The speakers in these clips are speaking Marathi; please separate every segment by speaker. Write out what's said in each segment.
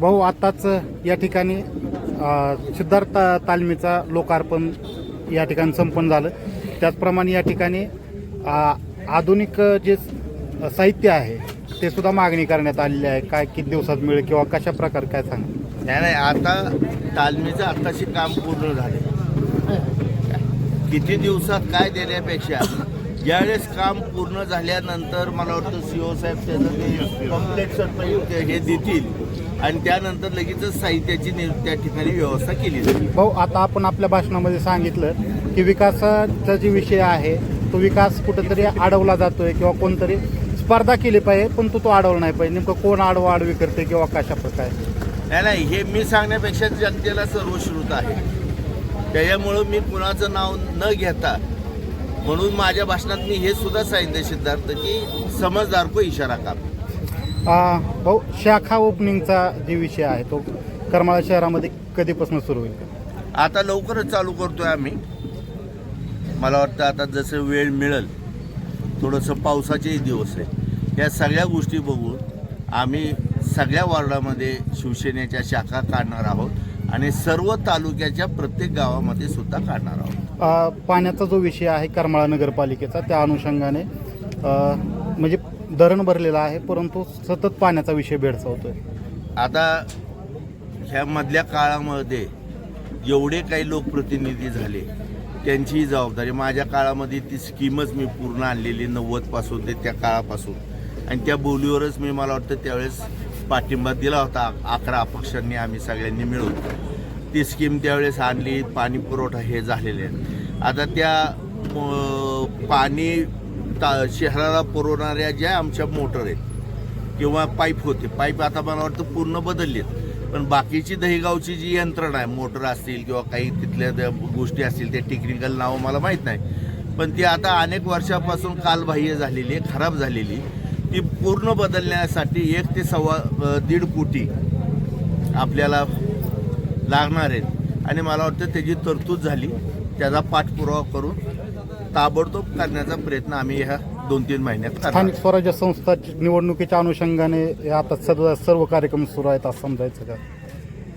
Speaker 1: भाऊ आत्ताच या ठिकाणी सिद्धार्थ तालमीचा लोकार्पण या ठिकाणी संपन्न झालं. त्याचप्रमाणे या ठिकाणी आधुनिक जे साहित्य आहे ते सुद्धा मागणी करण्यात आलेली आहे. काय किती दिवसात मिळेल किंवा कशा प्रकारे काय सांग?
Speaker 2: नाही नाही आता तालमीचं आत्ताशी काम पूर्ण झाले किती दिवसात काय देण्यापेक्षा ज्यावेळेस काम पूर्ण झाल्यानंतर मला वाटतं सी ओ साहेब त्याचं ते कॉम्प्लेक्स हे देतील. आणि त्यानंतर लगेचच साहित्याची त्या ठिकाणी व्यवस्था केली जाईल.
Speaker 1: भाऊ आता आपण आपल्या भाषणामध्ये सांगितलं की विकासाचा जे विषय आहे तो विकास कुठंतरी अडवला जातोय किंवा कोणतरी स्पर्धा केली पाहिजे पण तो तो अडवला नाही पाहिजे. नेमकं कोण आडवा आडवी करते किंवा कशा प्रकारे?
Speaker 2: नाही नाही हे मी सांगण्यापेक्षा जनतेला सर्वश्रुत आहे. त्याच्यामुळं मी कुणाचं नाव न घेता म्हणून माझ्या भाषणात मी हे सुद्धा सांगितलं सिद्धार्थ की समजदार को इशारा
Speaker 1: आ, भाऊ शाखा ओपनिंगचा जे विषय आहे तो करमाळा शहरामध्ये कधीपासून सुरू होईल?
Speaker 2: आता लवकरच चालू करतोय आम्ही. मला वाटतं आता जसं वेळ मिळेल थोडंसं पावसाचेही दिवस आहे. या सगळ्या गोष्टी बघून आम्ही सगळ्या वॉर्डामध्ये शिवसेनेच्या शाखा काढणार आहोत. आणि सर्व तालुक्याच्या प्रत्येक गावामध्ये सुद्धा काढणार आहोत.
Speaker 1: पाण्याचा जो विषय आहे करमाळा नगरपालिकेचा त्या अनुषंगाने म्हणजे धरण भरलेलं आहे परंतु सतत पाण्याचा विषय भेडसावतोय.
Speaker 2: आता ह्या मधल्या काळामध्ये जेवढे काही लोकप्रतिनिधी झाले त्यांचीही जबाबदारी माझ्या काळामध्ये ती स्कीमच मी पूर्ण आणलेली नव्वदपासून ते त्या काळापासून. आणि त्या बोलीवरच मी मला वाटतं त्यावेळेस पाठिंबा दिला होता. अकरा अपक्षांनी आम्ही सगळ्यांनी मिळून. ती स्कीम त्यावेळेस आणली. पाणी पुरवठा हे झालेले आहे आता त्या पाणी ता शहराला पुरवणाऱ्या ज्या आमच्या मोटर आहेत किंवा पाईप होते. पाईप आता मला वाटतं पूर्ण बदललेत पण बाकीची दहीगावची जी यंत्रणा आहे मोटर असतील किंवा काही तिथल्या गोष्टी असतील ते टेक्निकल नावं मला माहीत नाही. पण ती आता अनेक वर्षापासून कालबाह्य झालेली आहे खराब झालेली ती पूर्ण बदलण्यासाठी एक ते सव्वा दीड कोटी आपल्याला लागणार आहेत. आणि मला वाटतं त्याची तरतूद झाली त्याचा पाठपुरावा करून ताबडतोब करण्याचा प्रयत्न आम्ही ह्या दोन तीन महिन्यात
Speaker 1: स्थानिक स्वराज्य संस्था निवडणुकीच्या अनुषंगाने आता सर्व सर्व कार्यक्रम सुरू आहेत असं समजायचं का?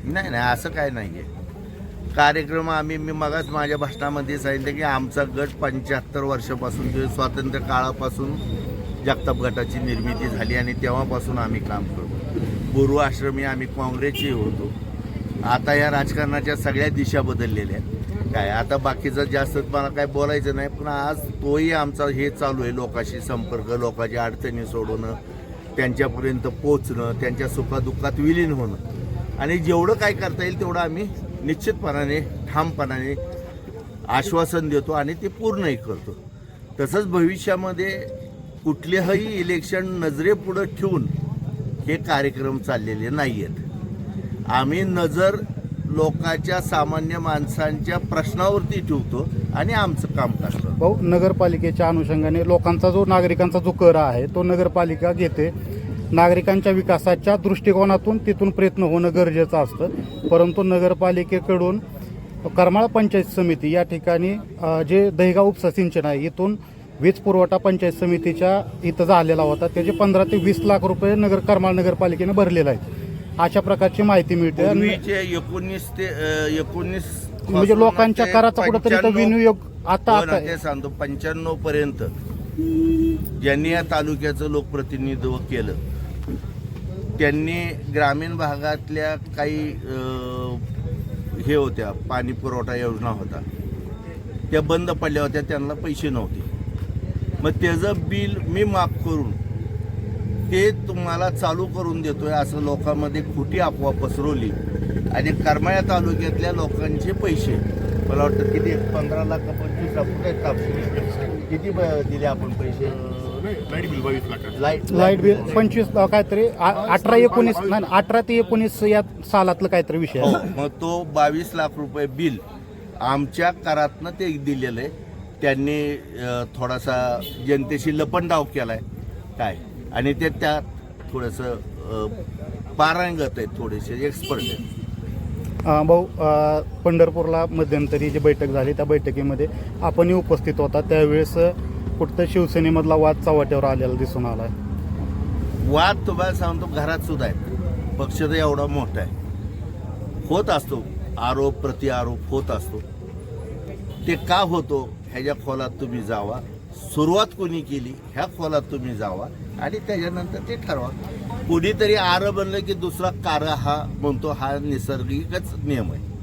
Speaker 2: नाही नाही असं काय नाही आहे कार्यक्रम आम्ही मी मगाच माझ्या भाषणामध्ये सांगितलं की आमचा गट पंच्याहत्तर वर्षापासून स्वातंत्र्य काळापासून जगताप गटाची निर्मिती झाली आणि तेव्हापासून आम्ही काम करतो. पूर्व आश्रमी आम्ही काँग्रेसचे होतो. आता या राजकारणाच्या सगळ्या दिशा बदललेल्या आहेत. काय आता बाकीचं जास्त मला काय बोलायचं नाही पण आज तोही आमचा हे चालू आहे लोकांशी संपर्क लोकांच्या अडचणी सोडवणं त्यांच्यापर्यंत पोचणं त्यांच्या सुखादुःखात विलीन होणं. आणि जेवढं काय करता येईल तेवढं आम्ही निश्चितपणाने ठामपणाने आश्वासन देतो आणि ते पूर्णही करतो. तसंच भविष्यामध्ये कुठलेही इलेक्शन नजरेपुढं ठेवून हे कार्यक्रम चाललेले नाही आहेत आम्ही नजर लोकांच्या सामान्य माणसांच्या प्रश्नावरती ठेवतो आणि आमचं काम करतो.
Speaker 1: भाऊ नगरपालिकेच्या अनुषंगाने लोकांचा जो नागरिकांचा जो कर आहे तो नगरपालिका घेते. नागरिकांच्या विकासाच्या दृष्टिकोनातून तिथून प्रयत्न होणं गरजेचं असतं. परंतु नगरपालिकेकडून करमाळा पंचायत समिती या ठिकाणी जे दहीगाव उपसा सिंचन आहे इथून वीज पुरवठा पंचायत समितीच्या इथं झालेला होता. त्याचे पंधरा ते वीस लाख रुपये नगर करमाळ नगरपालिकेने भरलेला आहे अशा प्रकारची माहिती मिळते. आणि
Speaker 2: पूर्वीचे एकोणीस ते अ, एकोणीस
Speaker 1: म्हणजे लोकांच्या कराचा कुठेतरी तो
Speaker 2: 95
Speaker 1: विनियोग आता
Speaker 2: हो
Speaker 1: आता
Speaker 2: ना,
Speaker 1: आहे.
Speaker 2: ते सांगतो. पंच्याण्णव पर्यंत ज्यांनी या तालुक्याचं लोकप्रतिनिधित्व केलं त्यांनी ग्रामीण भागातल्या काही अ, हे होत्या पाणी पुरवठा योजना होता. त्या बंद पडल्या होत्या त्यांना पैसे नव्हते. मग त्याचं बिल मी माफ करून ते तुम्हाला चालू करून देतोय असं लोकांमध्ये खोटी अफवा पसरवली. आणि करमाळ्या तालुक्यातल्या लोकांचे पैसे. मला वाटतं किती? पंधरा लाख का पंचवीस लाख कुठे किती ब- दिले आपण पैसे?
Speaker 3: लाइट बिल बावीस लाख
Speaker 2: लाइट
Speaker 1: लाइट बिल पंचवीस काहीतरी आ- अठरा एकोणीस नाही अठरा ते एकोणीस या सालातलं काहीतरी विषय
Speaker 2: हो
Speaker 1: आहे
Speaker 2: मग तो बावीस लाख रुपये बिल आमच्या करातनं ते दिलेलं आहे. त्यांनी थोडासा जनतेशी लपंडाव केलाय. काय? आणि ते त्यात थोडंसं पारंगत आहेत थोडेसे एक्सपर्ट आहेत.
Speaker 1: अ, भाऊ पंढरपूरला मध्यंतरी जी बैठक झाली त्या बैठकीमध्ये आपणही उपस्थित होता. त्यावेळेस कुठं शिवसेनेमधला वाद चव्हाट्यावर आलेला दिसून आला
Speaker 2: वाद तुम्हाला सांगतो घरात सुद्धा आहे पक्ष तर एवढा मोठा आहे. होत असतो. आरोप प्रतिआरोप होत असतो. ते का होतो? ह्याच्या खोलात तुम्ही जावा. सुरुवात कोणी केली? ह्या खोलात तुम्ही जावा आणि त्याच्यानंतर ते ठरवा. कुणीतरी आरं बनलं की दुसरा कार हा म्हणतो हा निसर्गिकच नियम आहे.